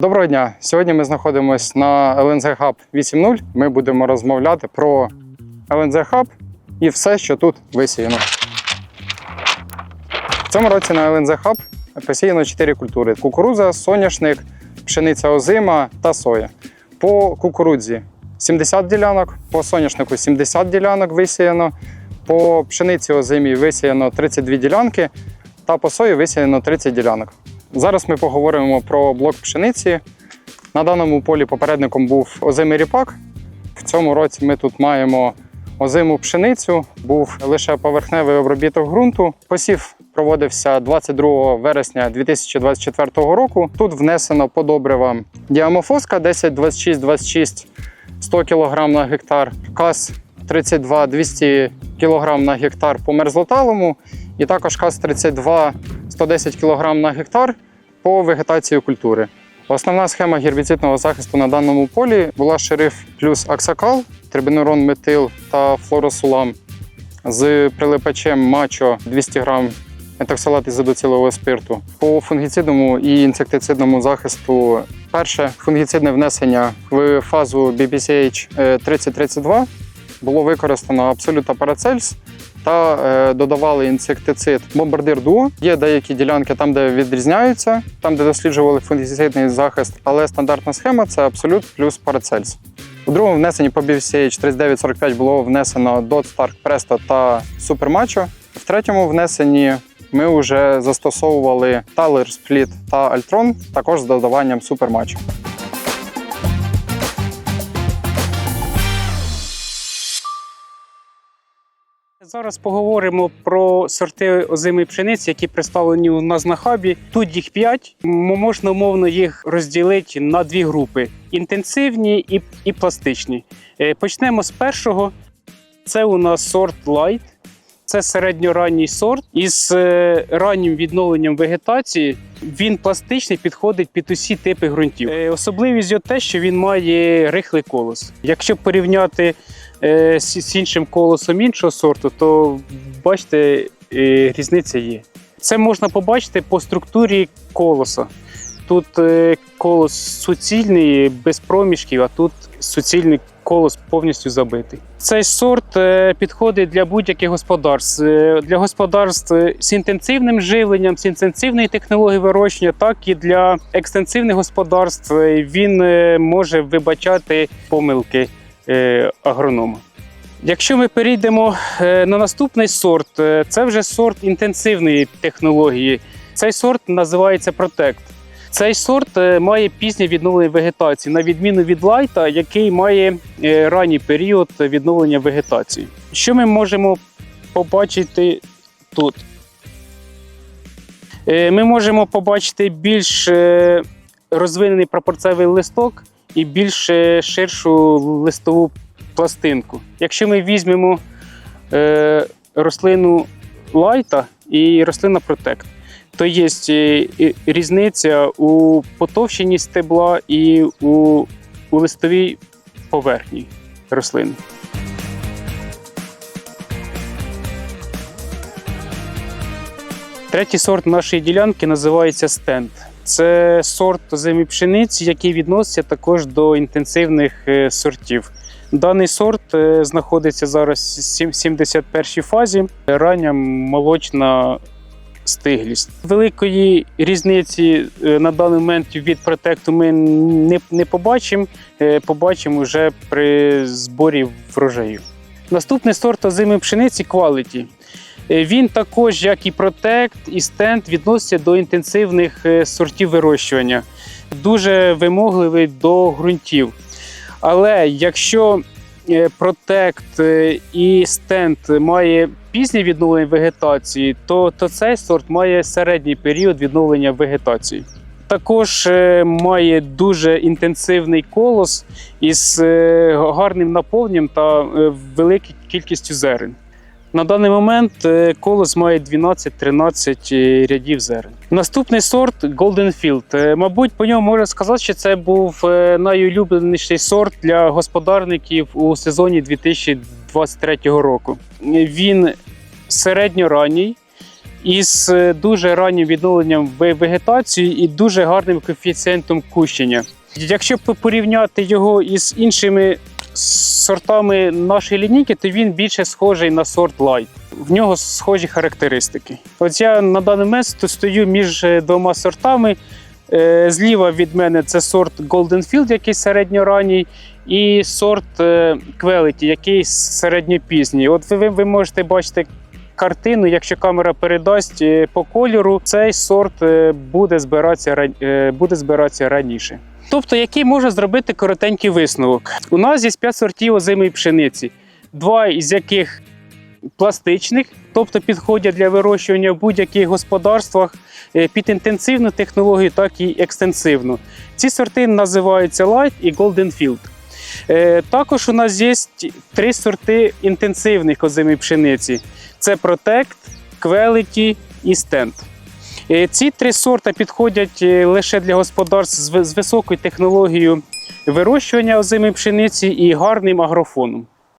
Доброго дня! Сьогодні ми знаходимося на LNZ Hub 8.0. Ми будемо розмовляти про LNZ Hub і все, що тут висіяно. В цьому році на LNZ Hub посіяно 4 культури: кукурудза, соняшник, пшениця озима та соя. По кукурудзі 70 ділянок, по соняшнику 70 ділянок висіяно, по пшениці озимій висіяно 32 ділянки, та по сої висіяно 30 ділянок. Зараз ми поговоримо про блок пшениці. На даному полі попередником був озимий ріпак. В цьому році ми тут маємо озиму пшеницю, був лише поверхневий обробіток ґрунту. Посів проводився 22 вересня 2024 року. Тут внесено по добривам діамофоска 10, 26, 26 100 кг на гектар, КАС 32 200 кг на гектар по мерзлоталому, і також КАС 32 110 кг на гектар по вегетації культури. Основна схема гербіцидного захисту на даному полі була шериф плюс аксакал, трибенурон метил та флоросулам з прилипачем мачо 200 г метоксалат ізодоцилового спирту. По фунгіцидному і інсектицидному захисту перше фунгіцидне внесення в фазу BPCH е, 3032 було використано Абсолюта Парацельс та е, додавали інсектицид Бомбардир Дуо. Є деякі ділянки там, де відрізняються, там, де досліджували фунгіцидний захист, але стандартна схема це Абсолют плюс Парацельс. У другому внесенні по BVCH 3945 було внесено Dot Stark Presto та Super. В третьому внесенні ми вже застосовували Taler Split та Altron, також з додаванням Super. Зараз поговоримо про сорти озимої пшениці, які представлені у нас на хабі. Тут їх п'ять. Можна умовно їх розділити на дві групи: інтенсивні і, і пластичні. Е, Почнемо з першого. Це у нас сорт Light. Це середньоранній сорт із е, раннім відновленням вегетації. Він пластичний, підходить під усі типи ґрунтів. Е, Особливість його те, що він має рихлий колос. Якщо порівняти е, з, іншим колосом іншого сорту, то бачите, е, різниця є. Це можна побачити по структурі колоса. Тут колос суцільний, без проміжків, а тут суцільний колос повністю забитий. Цей сорт е, підходить для будь-яких господарств. Е, Для господарств з інтенсивним живленням, з інтенсивною технологією вирощення, так і для екстенсивних господарств Е, він може вибачати помилки агронома. Якщо ми перейдемо на наступний сорт, це вже сорт інтенсивної технології. Цей сорт називається Protect. Цей сорт е, має пізнє відновлення вегетації, на відміну від лайта, який має е, ранній період відновлення вегетації. Що ми можемо побачити тут? Е, Ми можемо побачити більш розвинений прапорцевий листок і більш ширшу листову пластинку. Якщо ми візьмемо рослину лайта і рослина протект, то є е, різниця у потовщенні стебла і у, у листовій поверхні рослини. Третій сорт нашої ділянки називається стенд. Це сорт озимої пшениці, який відноситься також до інтенсивних е, сортів. Даний сорт е, знаходиться зараз в 71-й фазі, рання молочна стиглість. Великої різниці е, на даний момент від протекту ми не, не побачимо. Е, Побачимо вже при зборі врожаю. Наступний сорт озимої пшениці Quality. Е, Він також, як і Protect, і Stand, відноситься до інтенсивних сортів вирощування. Дуже вимогливий до ґрунтів. Але якщо е, Protect е, і стенд має пізнє відновлення вегетації, то, то цей сорт має середній період відновлення вегетації. Також е, має дуже інтенсивний колос із гарним наповненням та великою кількістю зерен. На даний момент е, колос має 12-13 е, рядів зерен. Наступний сорт Golden Field. Е, Мабуть, по ньому можна сказати, що це був найулюбленіший сорт для господарників у сезоні 2023 року. Він середньоранній із дуже раннім відновленням вегетації і дуже гарним коефіцієнтом кущення. Якщо порівняти його із іншими сортами нашої лінійки, то він більше схожий на сорт Light. В нього схожі характеристики. От я на даний момент стою між е, двома сортами. Е, Зліва від мене це сорт Golden Field, який середньоранній, і сорт е, Quality, який середньопізній. От ви, ви можете бачити картину, якщо камера передасть по кольору, цей сорт буде збиратися, буде збиратися раніше. Тобто, який може зробити коротенький висновок? У нас є 5 сортів озимої пшениці, два із яких пластичних, тобто підходять для вирощування в будь-яких господарствах е, під інтенсивну технологію, так і екстенсивну. Ці сорти називаються Light і Golden Field. Е, Також у нас є три сорти інтенсивних озимої пшениці: це Protect, Quality і Stand. Е, Ці три сорти підходять е, лише для господарств з високою технологією вирощування озимої пшениці і гарним агрофоном.